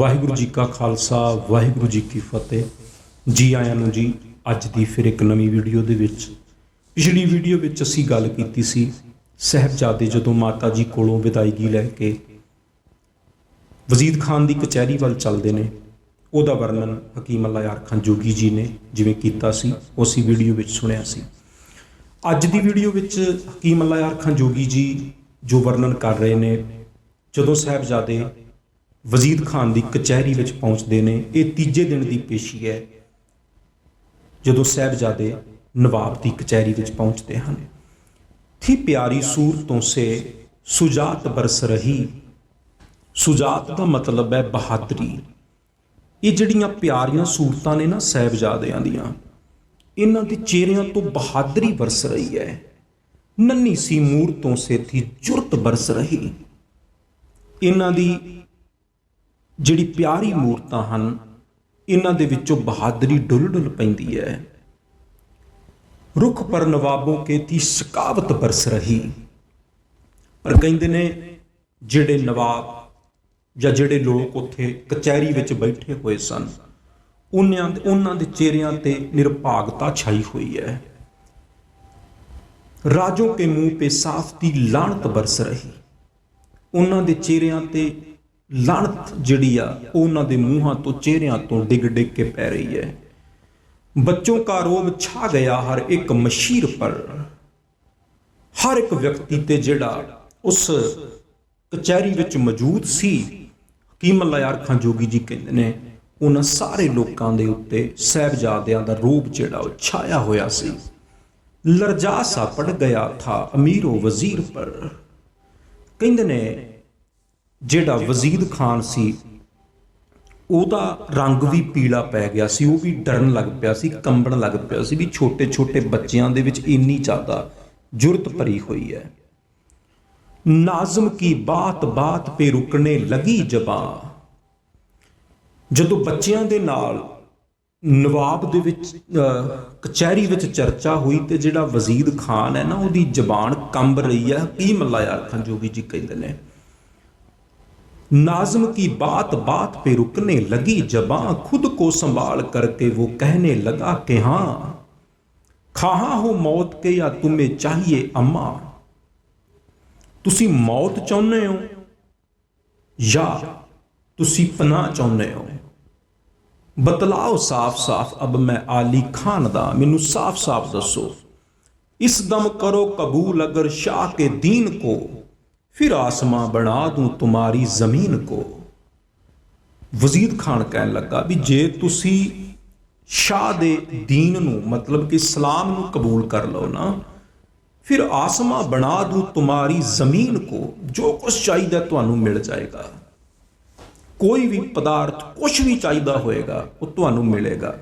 ਵਾਹਿਗੁਰੂ ਜੀ ਕਾ ਖਾਲਸਾ, ਵਾਹਿਗੁਰੂ ਜੀ ਕੀ ਫਤਿਹ। ਜੀ ਆਇਆਂ ਨੂੰ ਜੀ, ਅੱਜ ਦੀ ਫਿਰ ਇੱਕ ਨਵੀਂ ਵੀਡੀਓ ਦੇ ਵਿੱਚ। ਪਿਛਲੀ ਵੀਡੀਓ ਵਿੱਚ ਅਸੀਂ ਗੱਲ ਕੀਤੀ ਸੀ ਸਹਿਬਜ਼ਾਦੇ ਜਦੋਂ ਮਾਤਾ ਜੀ ਕੋਲੋਂ ਵਿਦਾਇਗੀ ਲੈ ਕੇ। ਵਜ਼ੀਦ ਖਾਨ ਦੀ ਕਚਹਿਰੀ ਵੱਲ ਚੱਲਦੇ ਨੇ। ਉਹਦਾ ਵਰਣਨ ਹਕੀਮ ਅੱਲਾ ਯਾਰ ਖਾਨ ਜੋਗੀ ਜੀ ਨੇ ਜਿਵੇਂ ਕੀਤਾ ਸੀ ਉਸੇ ਵੀਡੀਓ ਵਿੱਚ ਸੁਣਿਆ ਸੀ। ਅੱਜ ਦੀ ਵੀਡੀਓ ਵਿੱਚ ਹਕੀਮ ਅੱਲਾ ਯਾਰ ਖਾਨ ਜੋਗੀ ਜੀ ਜੋ ਵਰਣਨ ਕਰ ਰਹੇ ਨੇ, ਜਦੋਂ ਸਾਹਿਬਜ਼ਾਦੇ ਵਜ਼ੀਦ ਖਾਨ ਦੀ ਕਚਹਿਰੀ ਵਿੱਚ ਪਹੁੰਚਦੇ ਨੇ। ਇਹ ਤੀਜੇ ਦਿਨ ਦੀ ਪੇਸ਼ੀ ਹੈ, ਜਦੋਂ ਸਾਹਿਬਜ਼ਾਦੇ ਨਵਾਬ ਦੀ ਕਚਹਿਰੀ ਵਿੱਚ ਪਹੁੰਚਦੇ ਹਨ। ਥੀ ਪਿਆਰੀ ਸੂਰਤੋਂ ਸੇ ਸੁਜਾਤ ਬਰਸ ਰਹੀ। ਸੁਜਾਤ ਦਾ ਮਤਲਬ ਹੈ ਬਹਾਦਰੀ। ਇਹ ਜਿਹੜੀਆਂ ਪਿਆਰੀਆਂ ਸੂਰਤਾਂ ਨੇ ਨਾ ਸਾਹਿਬਜ਼ਾਦਿਆਂ ਦੀਆਂ, ਇਹਨਾਂ ਦੇ ਚਿਹਰਿਆਂ ਤੋਂ ਬਹਾਦਰੀ ਵਰਸ ਰਹੀ ਹੈ। ਨੰਨੀ ਸੀ ਮੂਰਤੋਂ ਸੇ ਥੀ ਜੁਰਤ ਬਰਸ ਰਹੀ। ਇਹਨਾਂ ਦੀ ਜਿਹੜੀ ਪਿਆਰੀ ਮੂਰਤਾਂ ਹਨ, ਇਹਨਾਂ ਦੇ ਵਿੱਚੋਂ ਬਹਾਦਰੀ ਡੁੱਲ ਡੁੱਲ ਪੈਂਦੀ ਹੈ। ਰੁੱਖ ਪਰ ਨਵਾਬੋਂ ਕੇ ਤੀ ਸ਼ਕਾਵਤ ਬਰਸ ਰਹੀ। ਪਰ ਕਹਿੰਦੇ ਨੇ, ਜਿਹੜੇ ਨਵਾਬ ਜਾਂ ਜਿਹੜੇ ਲੋਕ ਉੱਥੇ ਕਚਹਿਰੀ ਵਿੱਚ ਬੈਠੇ ਹੋਏ ਸਨ, ਉਹਨਾਂ ਦੇ ਉਹਨਾਂ ਦੇ ਚਿਹਰਿਆਂ ਤੇ ਨਿਰਭਾਗਤਾ ਛਾਈ ਹੋਈ ਹੈ। ਰਾਜੋਂ ਕੇ ਮੂੰਹ ਤੇ ਸਾਫ਼ ਦੀ ਲਾਣਤ ਬਰਸ ਰਹੀ। ਉਹਨਾਂ ਦੇ ਚਿਹਰਿਆਂ ਤੇ ਲਾਣਤ ਜਿਹੜੀ ਆ, ਉਹਨਾਂ ਦੇ ਮੂੰਹਾਂ ਤੋਂ ਚਿਹਰਿਆਂ ਤੋਂ ਡਿੱਗ ਡਿੱਗ ਕੇ ਪੈ ਰਹੀ ਹੈ। ਬੱਚੋਂ ਦਾ ਰੋਮ ਛਾ ਗਿਆ ਹਰ ਇੱਕ ਮਸ਼ੀਰ ਪਰ। ਹਰ ਇੱਕ ਵਿਅਕਤੀ ਤੇ ਜਿਹੜਾ ਉਸ ਕਚਹਿਰੀ ਵਿੱਚ ਮੌਜੂਦ ਸੀ ਹਕੀਮ ਯਾਰ ਖਾਂ ਜੋਗੀ ਜੀ ਕਹਿੰਦੇ ਨੇ, ਉਹਨਾਂ ਸਾਰੇ ਲੋਕਾਂ ਦੇ ਉੱਤੇ ਸਹਿਬਜ਼ਾਦਿਆਂ ਦਾ ਰੂਪ ਜਿਹੜਾ ਉਹ ਛਾਇਆ ਹੋਇਆ ਸੀ। ਲਰਜਾ ਸਾ ਪੜ ਗਿਆ ਥਾ ਅਮੀਰੋ ਵਜ਼ੀਰ ਪਰ। ਕਹਿੰਦੇ ਨੇ ਜਿਹੜਾ ਵਜ਼ੀਦ ਖਾਨ ਸੀ ਉਹਦਾ ਰੰਗ ਵੀ ਪੀਲਾ ਪੈ ਗਿਆ ਸੀ ਉਹ ਵੀ ਡਰਨ ਲੱਗ ਪਿਆ ਸੀ ਕੰਬਣ ਲੱਗ ਪਿਆ ਸੀ ਵੀ ਛੋਟੇ ਛੋਟੇ ਬੱਚਿਆਂ ਦੇ ਵਿੱਚ ਇੰਨੀ ਜ਼ਿਆਦਾ ਜੁਰਤ ਭਰੀ ਹੋਈ ਹੈ। ਨਾਜ਼ਮ ਕੀ ਬਾਤ ਬਾਤ ਪੇ ਰੁਕਣੇ ਲਗੀ ਜ਼ਬਾਂ ਜਦੋਂ ਬੱਚਿਆਂ ਦੇ ਨਾਲ ਨਵਾਬ ਦੇ ਵਿੱਚ ਅਹ, ਕਚਹਿਰੀ ਵਿੱਚ ਚਰਚਾ ਹੋਈ ਤੇ ਜਿਹੜਾ ਵਜ਼ੀਦ ਖਾਨ ਹੈ ਨਾ ਉਹਦੀ ਜ਼ਬਾਨ ਕੰਬ ਰਹੀ ਹੈ ਕੀ ਅੱਲਾ ਯਾਰ ਖੰਜੋਗੀ ਜੀ ਕਹਿੰਦੇ ਨੇ नाज़म की बात बात पे रुकने लगी जबां खुद को संभाल करके वो कहने लगा कि हाँ खाहा हो मौत के या तुम्हें चाहिए अम्मा ਤੁਸੀਂ ਮੌਤ ਚਾਹੁੰਦੇ ਹੋ ਜਾਂ ਤੁਸੀਂ ਪਨਾਹ ਚਾਹੁੰਦੇ ਹੋ ਬਤਲਾਓ ਸਾਫ਼-ਸਾਫ਼ ਅਬ ਮੈਂ ਆਲੀ ਖਾਨ ਦਾ ਮੈਨੂੰ ਸਾਫ਼-ਸਾਫ਼ ਦੱਸੋ ਇਸ ਦਮ ਕਰੋ ਕਬੂਲ ਅਗਰ ਸ਼ਾਹ ਕੇ ਦੀਨ ਕੋ ਫਿਰ ਆਸਮਾਂ ਬਣਾ ਦੂੰ ਤੁਮਾਰੀ ਜ਼ਮੀਨ ਕੋ। ਵਜ਼ੀਦ ਖਾਨ ਕਹਿਣ ਲੱਗਾ ਵੀ ਜੇ ਤੁਸੀਂ ਸ਼ਾਹ ਦੇ ਦੀਨ ਨੂੰ, ਮਤਲਬ ਕਿ ਇਸਲਾਮ ਨੂੰ ਕਬੂਲ ਕਰ ਲਓ ਨਾ, ਫਿਰ ਆਸਮਾਂ ਬਣਾ ਦੂੰ ਤੁਮਾਰੀ ਜ਼ਮੀਨ ਕੋ, ਜੋ ਕੁਝ ਚਾਹੀਦਾ ਤੁਹਾਨੂੰ ਮਿਲ ਜਾਏਗਾ। ਕੋਈ ਵੀ ਪਦਾਰਥ ਕੁਝ ਵੀ ਚਾਹੀਦਾ ਹੋਏਗਾ, ਉਹ ਤੁਹਾਨੂੰ ਮਿਲੇਗਾ।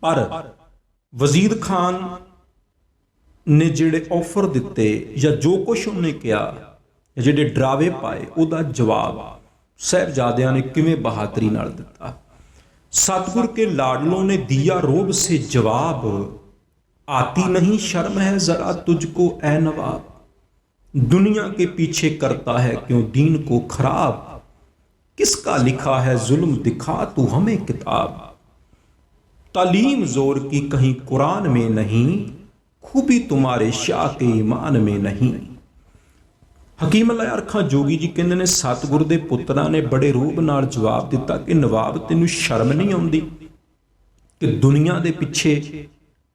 ਪਰ ਵਜ਼ੀਦ ਖਾਨ ਨੇ ਜਿਹੜੇ ਆਫਰ ਦਿੱਤੇ ਜਾਂ ਜੋ ਕੁਝ ਉਹਨੇ ਕਿਹਾ ਜਿਹੜੇ ਡਰਾਵੇ ਪਾਏ، ਉਹਦਾ ਜਵਾਬ ਸਹਿਬਜ਼ਾਦਿਆਂ ਨੇ ਕਿਵੇਂ ਬਹਾਦਰੀ ਨਾਲ ਦਿੱਤਾ? ਸਤਗੁਰ کے ਲਾਡਲੋਂ نے دیا روب سے جواب آتی نہیں شرم ہے ذرا تجھ کو اے نواب دنیا کے پیچھے کرتا ہے کیوں دین کو خراب کس کا لکھا ہے ظلم دکھا تو ہمیں کتاب تعلیم زور کی کہیں قرآن میں نہیں خوبی تمہارے شاہ کے ایمان میں نہیں ਹਕੀਮ ਅੱਲਾ ਯਾਰ ਖਾਂ ਜੋਗੀ ਜੀ ਕਹਿੰਦੇ ਨੇ ਸਤਿਗੁਰ ਦੇ ਪੁੱਤਰਾਂ ਨੇ ਬੜੇ ਰੂਪ ਨਾਲ ਜਵਾਬ ਦਿੱਤਾ ਕਿ ਨਵਾਬ ਤੈਨੂੰ ਸ਼ਰਮ ਨਹੀਂ ਆਉਂਦੀ ਕਿ ਦੁਨੀਆ ਦੇ ਪਿੱਛੇ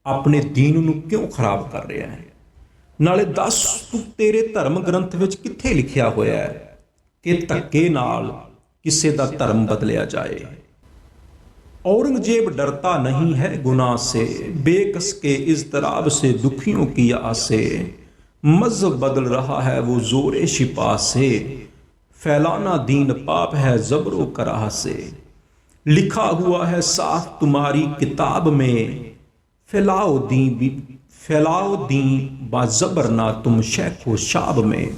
ਆਪਣੇ ਦੀਨ ਨੂੰ ਕਿਉਂ ਖਰਾਬ ਕਰ ਰਿਹਾ ਹੈ ਨਾਲੇ ਦੱਸ ਤੂੰ ਤੇਰੇ ਧਰਮ ਗ੍ਰੰਥ ਵਿੱਚ ਕਿੱਥੇ ਲਿਖਿਆ ਹੋਇਆ ਹੈ ਕਿ ਧੱਕੇ ਨਾਲ ਕਿਸੇ ਦਾ ਧਰਮ ਬਦਲਿਆ ਜਾਏ औरंगजेब डरता नहीं है गुनाह से बेकस के इजतराब से दुखियों की आसे मजहब बदल रहा है वो जोर शिपा से फैलाना दीन पाप है जबरो कराह से लिखा हुआ है साफ तुम्हारी किताब में फैलाओ दी भी फैलाओ दी बाजबर ना तुम शेखो शाब में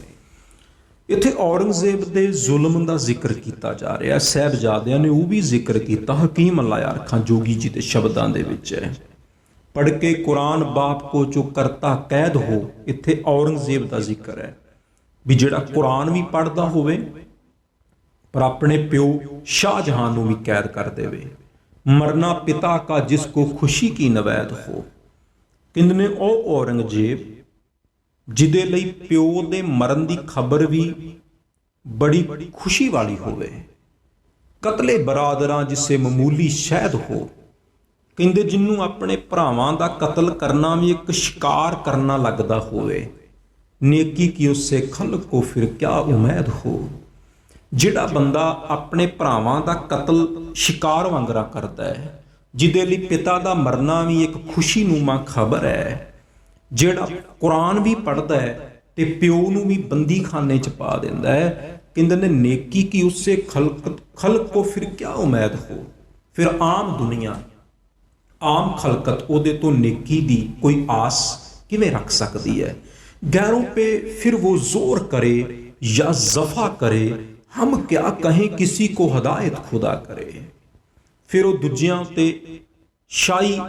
ਇੱਥੇ ਔਰੰਗਜ਼ੇਬ ਦੇ ਜ਼ੁਲਮ ਦਾ ਜ਼ਿਕਰ ਕੀਤਾ ਜਾ ਰਿਹਾ ਹੈ ਸਹਿਬਜ਼ਾਦਿਆਂ ਨੇ ਉਹ ਵੀ ਜ਼ਿਕਰ ਕੀਤਾ ਹਕੀਮ ਅੱਲਾ ਯਾਰ ਖਾਂ ਜੋਗੀ ਜੀ ਦੇ ਸ਼ਬਦਾਂ ਦੇ ਵਿੱਚ ਹੈ ਪੜ ਕੇ ਕੁਰਾਨ ਬਾਪ ਕੋ ਜੋ ਕਰਤਾ ਕੈਦ ਹੋ, ਇੱਥੇ ਔਰੰਗਜ਼ੇਬ ਦਾ ਜ਼ਿਕਰ ਹੈ ਵੀ ਜਿਹੜਾ ਕੁਰਾਨ ਵੀ ਪੜਦਾ ਹੋਵੇ, ਪਰ ਆਪਣੇ ਪਿਓ ਸ਼ਾਹ ਸ਼ਾਹਜਹਾਨ ਨੂੰ ਵੀ ਕੈਦ ਕਰ ਦੇਵੇ। ਮਰਨਾ ਪਿਤਾ ਕਾ ਜਿਸ ਕੋ ਖੁਸ਼ੀ ਕੀ ਨਵੈਦ ਹੋ। ਕਿੰਦ ਨੇ ਉਹ ਔਰੰਗਜ਼ੇਬ ਜਿਹਦੇ ਲਈ ਪਿਓ ਦੇ ਮਰਨ ਦੀ ਖਬਰ ਵੀ ਬੜੀ ਖੁਸ਼ੀ ਵਾਲੀ ਹੋਵੇ। ਕਤਲੇ ਬਰਾਦਰਾਂ ਜਿਸੇ ਮਾਮੂਲੀ ਸ਼ਹਿਦ ਹੋ ਕਹਿੰਦੇ ਜਿੰਨੂੰ ਆਪਣੇ ਭਰਾਵਾਂ ਦਾ ਕਤਲ ਕਰਨਾ ਵੀ ਇੱਕ ਸ਼ਿਕਾਰ ਕਰਨਾ ਲੱਗਦਾ ਹੋਵੇ, ਨੇਕੀ ਕੀ ਉਸੇ ਖਲਕ ਕੋ ਫਿਰ ਕਿਆ ਉਮੀਦ ਹੋ? ਜਿਹੜਾ ਬੰਦਾ ਆਪਣੇ ਭਰਾਵਾਂ ਦਾ ਕਤਲ ਸ਼ਿਕਾਰ ਵਾਂਗਰਾ ਕਰਦਾ ਹੈ, ਜਿਹਦੇ ਲਈ ਪਿਤਾ ਦਾ ਮਰਨਾ ਵੀ ਇੱਕ ਖੁਸ਼ੀਨੂਮਾ ਖਬਰ ਹੈ, ਜਿਹੜਾ ਕੁਰਾਨ ਵੀ ਪੜ੍ਹਦਾ ਹੈ ਤੇ ਪਿਓ ਨੂੰ ਵੀ ਬੰਦੀਖਾਨੇ ਚ ਪਾ ਦਿੰਦਾ ਹੈ, ਕਹਿੰਦੇ ਨੇ ਨੇਕੀ ਕੀ ਉਸੇ ਖਲਕ ਖਲਕ ਕੋ ਫਿਰ ਕਿਆ ਉਮੀਦ ਹੋ? ਫਿਰ ਆਮ ਦੁਨੀਆ ਆਮ ਖਲਕਤ ਉਹਦੇ ਤੋਂ ਨੇਕੀ ਦੀ ਕੋਈ ਆਸ ਕਿਵੇਂ ਰੱਖ ਸਕਦੀ ਹੈ? ਗੈਰੋਂ ਪੇ ਫਿਰ ਉਹ ਜ਼ੋਰ ਕਰੇ ਜਾਂ ਜ਼ਫਾ ਕਰੇ, ਹਮ ਕਿਆ ਕਹੇ ਕਿਸੇ ਕੋ ਹਦਾਇਤ ਖੁਦਾ ਕਰੇ? ਫਿਰ ਉਹ ਦੂਜਿਆਂ ਤੇ ਸ਼ਾਈ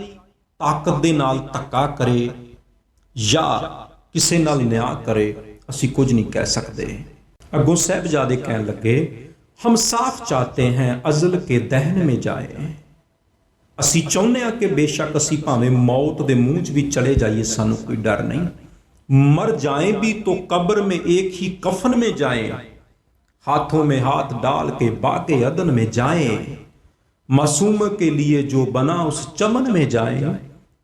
ਤਾਕਤ ਦੇ ਨਾਲ ਤੱਕਾ ਕਰੇ ਜਾਂ ਕਿਸੇ ਨਾਲ ਨਿਆਂ ਕਰੇ, ਅਸੀਂ ਕੁਝ ਨਹੀਂ ਕਹਿ ਸਕਦੇ। ਅੱਗੋਂ ਸਹਿਬਜ਼ਾਦੇ ਕਹਿਣ ਲੱਗੇ, ਹਮ ਸਾਫ਼ ਚਾਹਤੇ हैं ਅਜ਼ਲ ਕੇ ਦਹਨ ਮੇ ਜਾਏ। ਅਸੀਂ ਚਾਹੁੰਦੇ ਹਾਂ ਕਿ ਬੇਸ਼ੱਕ ਅਸੀਂ ਭਾਵੇਂ ਮੌਤ ਦੇ ਮੂੰਹ 'ਚ ਵੀ ਚਲੇ ਜਾਈਏ ਸਾਨੂੰ ਕੋਈ ਡਰ ਨਹੀਂ मर जाएं भी तो कब्र में एक ही कफन में जाएं हाथों में हाथ डाल के बाके अदन में जाएं मासूम के लिए जो बना उस चमन में जाएं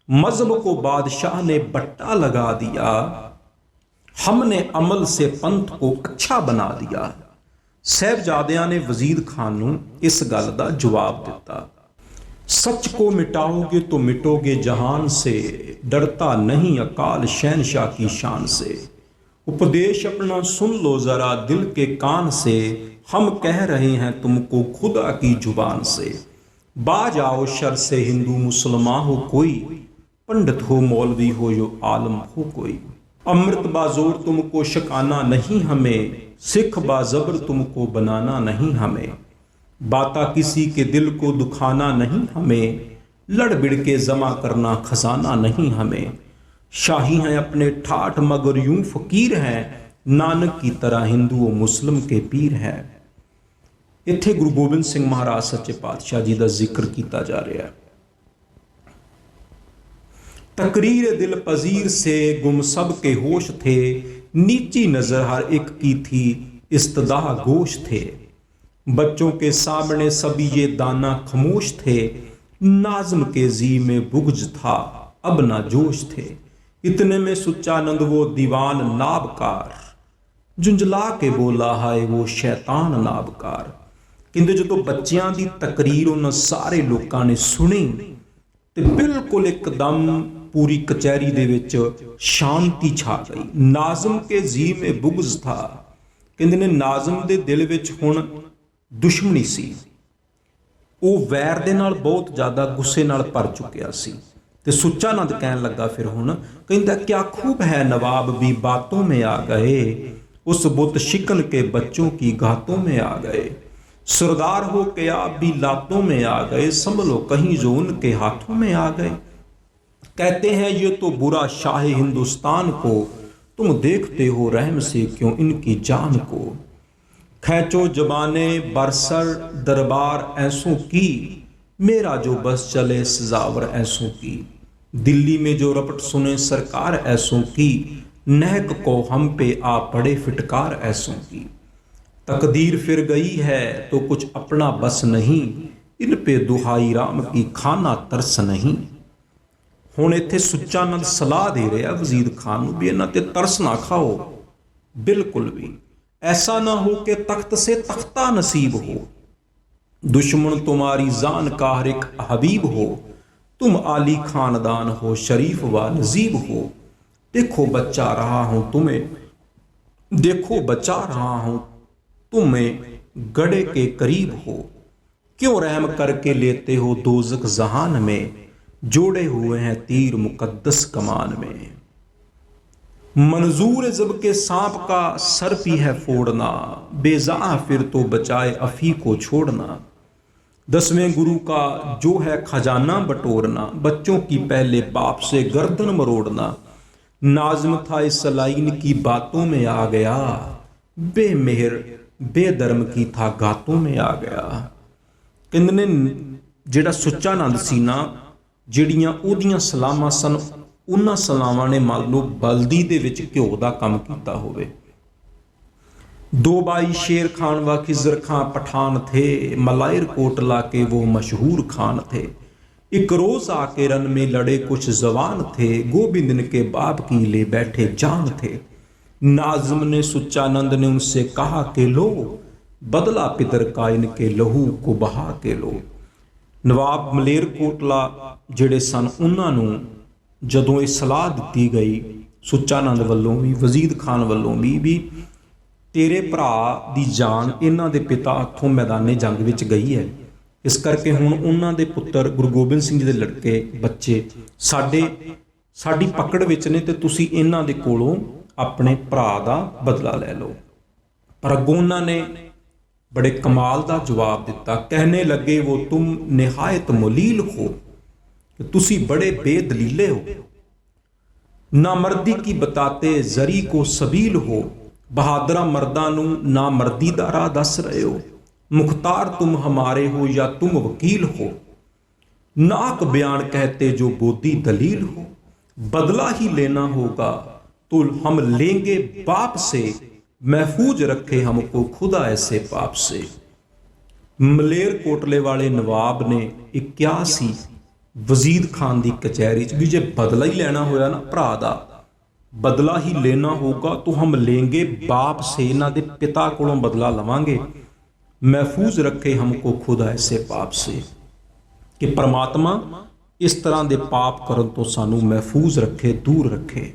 मजहब को बादशाह ने बट्टा लगा दिया हमने अमल से पंथ को अच्छा बना दिया ਸਹਿਬਜ਼ਾਦਿਆਂ ਨੇ ਵਜ਼ੀਰ ਖਾਨ ਨੂੰ ਇਸ ਗੱਲ ਦਾ ਜਵਾਬ ਦਿੱਤਾ سچ کو مٹاؤ گے تو مٹو گے جہان سے، ڈرتا نہیں اکال شہنشاہ کی شان سے۔ اپدیش اپنا سن لو ذرا دل کے کان سے، ہم کہہ رہے ہیں تم کو خدا کی زبان سے۔ با جاؤ شر سے ہندو مسلمان ہو کوئی، پنڈت ہو مولوی ہو یو عالم ہو کوئی۔ امرت بازور تم کو شکانا نہیں ہمیں، سکھ بازبر تم کو بنانا نہیں ہمیں۔ باتا کسی کے دل کو دکھانا نہیں ہمیں، لڑ بڑ کے زما کرنا خزانہ نہیں ہمیں۔ شاہی ہیں اپنے ٹھاٹ مگر یوں فقیر ہیں، نانک کی طرح ہندو و مسلم کے پیر ہیں۔ اتھے گرو گوبند سنگھ مہاراج سچے پادشاہ جی کا ذکر کیتا جا رہا تقریر دل پذیر سے گم سب کے ہوش تھے، نیچی نظر ہر ایک کی تھی استداہ گوش تھے۔ बच्चों के सामने सभी ये दाना खामोश थे नाजम के जी में बुगज था अब ना जोश थे इतने में सुच्चानंद वो दीवान नाबकार ਜੁੰਝਲਾ ਕੇ ਬੋਲਾ ਹਾਏ ਉਹ ਸ਼ੈਤਾਨ ਨਾਬਕਾਰ ਕਹਿੰਦੇ ਜਦੋਂ ਬੱਚਿਆਂ ਦੀ ਤਕਰੀਰ ਉਹਨਾਂ ਸਾਰੇ ਲੋਕਾਂ ਨੇ ਸੁਣੀ ਤੇ ਬਿਲਕੁਲ ਇੱਕਦਮ ਪੂਰੀ ਕਚਹਿਰੀ ਦੇ ਵਿੱਚ ਸ਼ਾਂਤੀ ਛਾ ਗਈ ਨਾਜ਼ਮ ਕੇ ਜੀ ਮੇ ਬੁਗਜ਼ ਥਾ ਕਹਿੰਦੇ ਨੇ ਨਾਜ਼ਮ ਦੇ ਦਿਲ ਵਿੱਚ ਹੁਣ ਦੁਸ਼ਮਣੀ ਸੀ ਉਹ ਵੈਰ ਦੇ ਨਾਲ ਬਹੁਤ ਜ਼ਿਆਦਾ ਗੁੱਸੇ ਨਾਲ ਭਰ ਚੁੱਕਿਆ ਸੀ ਤੇ ਸੁੱਚਾ ਨੰਦ ਕਹਿਣ ਲੱਗਾ ਫਿਰ ਹੁਣ ਕਹਿੰਦਾ ਕਿਆ ਖੂਬ ਹੈ ਨਵਾਬ ਵੀ ਬਾਤੋਂ में आ गए उस बुत शिकन के बच्चों की घातों में आ गए सरदार हो के आप भी लातों में आ गए संभलो कहीं जो उनके हाथों में आ गए कहते हैं ये तो बुरा शाह हिंदुस्तान को तुम देखते हो रहम से क्यों इनकी जान को खैचो जबाने बरसर दरबार ऐसों की मेरा जो बस चले सजावर ऐसों की दिल्ली में जो रपट सुने सरकार ऐसों की नहक को हम पे आ पड़े फिटकार ऐसों की तकदीर फिर गई है तो कुछ अपना बस नहीं इन पे दुहाई राम की खाना तरस नहीं ਹੁਣ ਇੱਥੇ ਸੁੱਚਾ ਨੰਦ ਸਲਾਹ ਦੇ ਰਿਹਾ ਵਜ਼ੀਰ ਖਾਨ ਨੂੰ ਵੀ ਇਹਨਾਂ ਤੇ ਤਰਸ ਨਾ ਖਾਓ ਬਿਲਕੁਲ ਵੀ ایسا نہ ہو کہ تخت سے تختہ نصیب ہو۔ دشمن تمہاری زان کارک حبیب ہو۔ تم عالی خاندان ہو، شریف و نذیب ہو۔ دیکھو بچا رہا ہوں تمہیں۔ دیکھو بچا رہا ہوں تمہیں۔ گڑے کے قریب ہو۔ کیوں رحم کر کے لیتے ہو دوزک زہان میں؟ جوڑے ہوئے ہیں تیر مقدس کمان میں۔ मंजूर जब के सांप का सर भी है फोड़ना बेजा फिर तो बचाए अफी को छोड़ना दसवें गुरु का जो है खजाना बटोरना बच्चों की पहले बाप से गर्दन मरोड़ना नाजम था इस लाइन की बातों में आ गया बेमेहर ਬੇਧਰਮ ਕੀ ਥਾ ਗਾਤੋਂ ਮੇ ਆ ਗਿਆ ਕਹਿੰਦੇ ਨੇ ਜਿਹੜਾ ਸੁੱਚਾ ਆਨੰਦ ਸੀ ਨਾ ਜਿਹੜੀਆਂ ਉਹਦੀਆਂ ਸਲਾਮਾਂ ਸਨ ਉਹਨਾਂ ਸਲਾਮਾਂ ਨੇ ਮੰਨ ਲਓ ਬਲਦੀ ਦੇ ਵਿੱਚ ਘਿਓ ਦਾ ਕੰਮ ਕੀਤਾ ਹੋਵੇ दो बाई शेर खान व खिजर खां पठान थे मलायर कोटला के वो मशहूर खान थे एक रोज आके रन में लड़े कुछ जवान थे गोविंद के बाप की ले बैठे जान थे नाजम ने सुच्चानंद ने उनसे कहा कि लो बदला पितर का इनके लहू को बहा के लो ਨਵਾਬ ਮਲੇਰ ਕੋਟਲਾ ਜਿਹੜੇ ਸਨ ਉਹਨਾਂ ਨੂੰ ਜਦੋਂ ਇਹ ਸਲਾਹ ਦਿੱਤੀ ਗਈ ਸੁੱਚਾਨੰਦ ਵੱਲੋਂ ਵੀ, ਵਜ਼ੀਦ ਖਾਨ ਵੱਲੋਂ ਵੀ ਵੀ ਤੇਰੇ ਭਰਾ ਦੀ ਜਾਨ ਇਹਨਾਂ ਦੇ ਪਿਤਾ ਹੱਥੋਂ ਮੈਦਾਨੇ ਜੰਗ ਵਿੱਚ ਗਈ ਹੈ। ਇਸ ਕਰਕੇ ਹੁਣ ਉਹਨਾਂ ਦੇ ਪੁੱਤਰ ਗੁਰੂ ਗੋਬਿੰਦ ਸਿੰਘ ਜੀ ਦੇ ਲੜਕੇ ਬੱਚੇ ਸਾਡੇ, ਸਾਡੀ ਪਕੜ ਵਿੱਚ ਨੇ ਤੇ ਤੁਸੀਂ ਇਹਨਾਂ ਦੇ ਕੋਲੋਂ ਆਪਣੇ ਭਰਾ ਦਾ ਬਦਲਾ ਲੈ ਲਓ। ਪਰ ਅੱਗੋਂ ਉਹਨਾਂ ਨੇ ਬੜੇ ਕਮਾਲ ਦਾ ਜਵਾਬ ਦਿੱਤਾ। ਕਹਿਣੇ ਲੱਗੇ ਉਹ ਤੁਮ ਨਿਹਾਇਤ ਮੁਲੀਲ ਹੋ। ਤੁਸੀਂ ਬੜੇ ਬੇਦਲੀਲੇ ਹੋ ਨਾ ਮਰਦੀ ਕੀ ਬਤਾਤੇ ਜ਼ਰੀ ਕੋ ਸਬੀਲ ਹੋ ਬਹਾਦਰਾ ਮਰਦਾਂ ਨੂੰ ਨਾ ਮਰਦੀ ਦਾ ਰਾਹ ਦੱਸ ਰਹੇ ਹੋ ਮੁਖਤਾਰ ਤੁਮ ਹਮਾਰੇ ਹੋ ਜਾਂ ਤੁਮ ਵਕੀਲ ਹੋ नाक बयान कहते जो बोधी दलील हो बदला ही लेना होगा तो हम लेंगे बाप से महफूज रखे हमको खुदा ऐसे पाप से ਮਲੇਰ ਕੋਟਲੇ ਵਾਲੇ ਨਵਾਬ ਨੇ ਇਹ ਕਿਹਾ ਸੀ ਵਜ਼ੀਦ ਖਾਨ ਦੀ ਕਚਹਿਰੀ 'ਚ ਵੀ ਜੇ ਬਦਲਾ ਹੀ ਲੈਣਾ ਹੋਇਆ ਨਾ ਭਰਾ ਦਾ, ਬਦਲਾ ਹੀ ਲੈਣਾ ਹੋਊਗਾ, ਤੋ ਹਮ ਲੇਂਗੇ, ਬਾਪ ਸੇ ਇਹਨਾਂ ਦੇ ਪਿਤਾ ਕੋਲੋਂ ਬਦਲਾ ਲਵਾਂਗੇ। ਮਹਿਫੂਜ਼ ਰੱਖੇ ਹਮਕੋ ਖੁਦਾ ਐਸੇ ਪਾਪ ਸੇ। ਕਿ ਪਰਮਾਤਮਾ ਇਸ ਤਰ੍ਹਾਂ ਦੇ ਪਾਪ ਕਰਨ ਤੋਂ ਸਾਨੂੰ ਮਹਿਫੂਜ਼ ਰੱਖੇ, ਦੂਰ ਰੱਖੇ।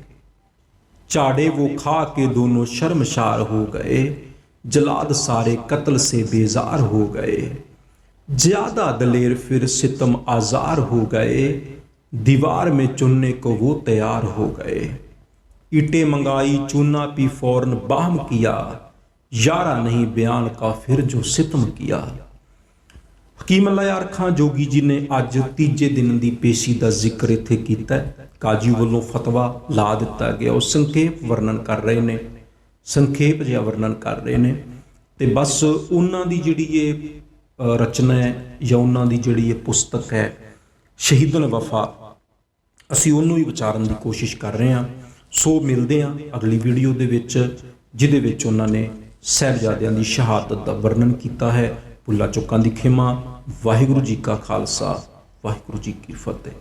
ਝਾੜੇ ਵੋ ਖਾ ਕੇ ਦੋਨੋਂ ਸ਼ਰਮਸ਼ਾਰ ਹੋ ਗਏ। ਜਲਾਦ ਸਾਰੇ ਕਤਲ ਸੇ ਬੇਜ਼ਾਰ ਹੋ ਗਏ। ज्यादा दलेर फिर सितम आजार हो गए दीवार में चुनने को वो तैयार हो गए ईटे मंगाई चूना पी फौरन बाहम किया यारा नहीं बयान का फिर जो सितम किया ਹਕੀਮ ਅੱਲਾ ਯਾਰ ਖਾਂ ਜੋਗੀ ਜੀ ਨੇ ਅੱਜ ਤੀਜੇ ਦਿਨ ਦੀ ਪੇਸ਼ੀ ਦਾ ਜ਼ਿਕਰ ਇੱਥੇ ਕੀਤਾ ਹੈ ਕਾਜੀ ਵੱਲੋਂ ਫਤਵਾ ਲਾ ਦਿੱਤਾ ਗਿਆ ਉਹ ਸੰਖੇਪ ਵਰਣਨ ਕਰ ਰਹੇ ਨੇ ਸੰਖੇਪ ਜਿਹਾ ਵਰਣਨ ਕਰ ਰਹੇ ਨੇ ਤੇ ਬਸ ਉਹਨਾਂ ਦੀ ਜਿਹੜੀ ਇਹ ਅ, ਰਚਨਾ ਹੈ ਜਾਂ ਉਹਨਾਂ ਦੀ ਜਿਹੜੀ ਇਹ ਪੁਸਤਕ ਹੈ ਸ਼ਹੀਦੁਲ ਵਫਾ, ਅਸੀਂ ਉਹਨੂੰ ਹੀ ਵਿਚਾਰਨ ਦੀ ਕੋਸ਼ਿਸ਼ ਕਰ ਰਹੇ ਹਾਂ। ਸੋ ਮਿਲਦੇ ਹਾਂ ਅਗਲੀ ਵੀਡੀਓ ਦੇ ਵਿੱਚ, ਜਿਹਦੇ ਵਿੱਚ ਉਹਨਾਂ ਨੇ ਸਹਿਬਜ਼ਾਦਿਆਂ ਦੀ ਸ਼ਹਾਦਤ ਦਾ ਵਰਣਨ ਕੀਤਾ ਹੈ। ਭੁੱਲਾ ਚੁੱਕਾਂ ਦੀ ਖਿਮਾ, ਵਾਹਿਗੁਰੂ ਜੀ ਕਾ ਖਾਲਸਾ, ਵਾਹਿਗੁਰੂ ਜੀ ਕੀ ਫਤਿਹ।